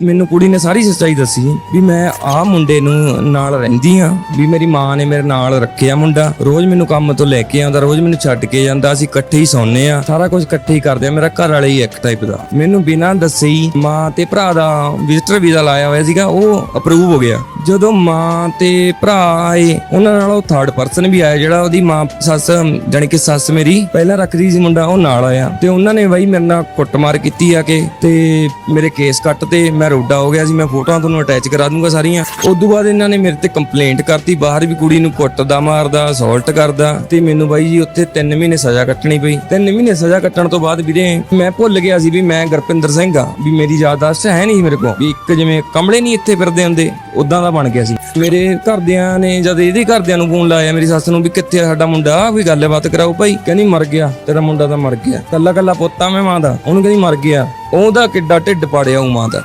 ਮੈਨੂੰ ਕੁੜੀ ਨੇ ਸਾਰੀ ਸੱਚਾਈ ਦੱਸੀ ਵੀ ਮੈਂ ਆਹ ਮੁੰਡੇ ਨੂੰ ਨਾਲ ਰਹਿੰਦੀ ਆ ਵੀ ਮੇਰੀ ਮਾਂ ਨੇ ਮੇਰੇ ਨਾਲ ਰੱਖਿਆ ਮੁੰਡਾ। ਰੋਜ਼ ਮੈਨੂੰ ਕੰਮ ਤੋਂ ਲੈ ਕੇ ਆਉਂਦਾ, ਰੋਜ਼ ਮੈਨੂੰ ਛੱਡ ਕੇ ਜਾਂਦਾ, ਅਸੀਂ ਇਕੱਠੇ ਹੀ ਸੌਂਦੇ ਆ ਸਾਰਾ ਕੁਝ ਇਕੱਠੇ ਹੀ ਕਰਦੇ ਆ ਮੇਰਾ ਘਰ ਵਾਲਾ ਹੀ ਇੱਕ ਟਾਈਪ ਦਾ। ਮੈਨੂੰ ਬਿਨਾਂ ਦੱਸੇ ਹੀ ਮਾਂ ਤੇ ਭਰਾ ਦਾ ਵਿਜ਼ਟਰ ਵੀਜ਼ਾ ਲਾਇਆ ਹੋਇਆ ਸੀਗਾ, ਉਹ ਅਪਰੂਵ ਹੋ ਗਿਆ। ਜਦੋਂ ਮਾਂ ਤੇ ਭਰਾ ਆਏ, ਉਹਨਾਂ ਨਾਲ ਉਹ ਥਰਡ ਪਰਸਨ ਵੀ ਆਇਆ, ਜਿਹੜਾ ਉਹਦੀ ਮਾਂ ਸੱਸ, ਜਾਣੀ ਕਿ ਸੱਸ ਮੇਰੀ ਪਹਿਲਾਂ ਰੱਖਦੀ ਸੀ ਮੁੰਡਾ, ਉਹ ਨਾਲ ਆਇਆ। ਤੇ ਉਹਨਾਂ ਨੇ ਬਾਈ ਮੇਰੇ ਨਾਲ ਕੁੱਟਮਾਰ ਕੀਤੀ ਆ ਕੇ, ਤੇ ਮੇਰੇ ਕੇਸ ਕੱਟ ਤੇ ਮੈਂ ਰੋਡਾ ਹੋ ਗਿਆ ਸੀ ਮੈਂ ਫੋਟੋਆਂ ਤੁਹਾਨੂੰ ਅਟੈਚ ਕਰਾ ਦੂੰਗਾ ਸਾਰੀਆਂ। ਉਸ ਤੋਂ ਬਾਅਦ ਇਹਨਾਂ ਨੇ ਮੇਰੇ ਤੇ ਕੰਪਲੇਂਟ ਕਰਤੀ, ਬਾਹਰ ਵੀ ਕੁੜੀ ਨੂੰ ਕੁੱਟਦਾ, ਮਾਰਦਾ ਅਸੌਲਟ ਕਰਦਾ ਤੇ ਮੈਨੂੰ ਬਾਈ ਜੀ ਉੱਥੇ 3 ਮਹੀਨੇ ਸਜ਼ਾ ਕੱਟਣੀ ਪਈ। 3 ਮਹੀਨੇ ਸਜ਼ਾ ਕੱਟਣ ਤੋਂ ਬਾਅਦ ਵੀਰੇ ਮੈਂ ਭੁੱਲ ਗਿਆ ਸੀ ਵੀ ਮੈਂ ਗੁਰਪਿੰਦਰ ਸਿੰਘ ਆ, ਵੀ ਮੇਰੀ ਯਾਦਾਸ਼ਤ ਹੈ ਨਹੀਂ ਮੇਰੇ ਕੋਲ, ਵੀ ਇੱਕ ਜਿਵੇਂ ਕਮਲੇ ਨਹੀਂ ਇੱਥੇ ਫਿਰਦੇ ਹੁੰਦੇ ਉਦਾਂ ਦਾ ਬਣ ਗਿਆ ਸੀ। ਮੇਰੇ ਘਰਦਿਆਂ ਨੇ ਜਦ ਇਹਦੇ ਘਰਦਿਆਂ ਨੂੰ ਫੋਨ ਲਾਇਆ ਮੇਰੀ ਸੱਸ ਨੂੰ ਵੀ ਕਿੱਥੇ ਆ ਸਾਡਾ ਮੁੰਡਾ ਕੋਈ ਗੱਲਬਾਤ ਕਰਾਓ ਭਾਈ। ਕਹਿੰਦੀ ਮਰ ਗਿਆ, ਤੇਰਾ ਮੁੰਡਾ ਤਾਂ ਮਰ ਗਿਆ। ਕੱਲਾ ਕੱਲਾ ਪੁੱਤ ਆ ਮੈਂ ਮਾਂ ਦਾ। ਉਹਨੂੰ ਕਹਿੰਦੀ ਮਰ ਗਿਆ। ਉਹਦਾ ਕਿੱਡਾ ਢਿੱਡ ਪਾੜਿਆ ਉਹ ਮਾਂ ਦਾ।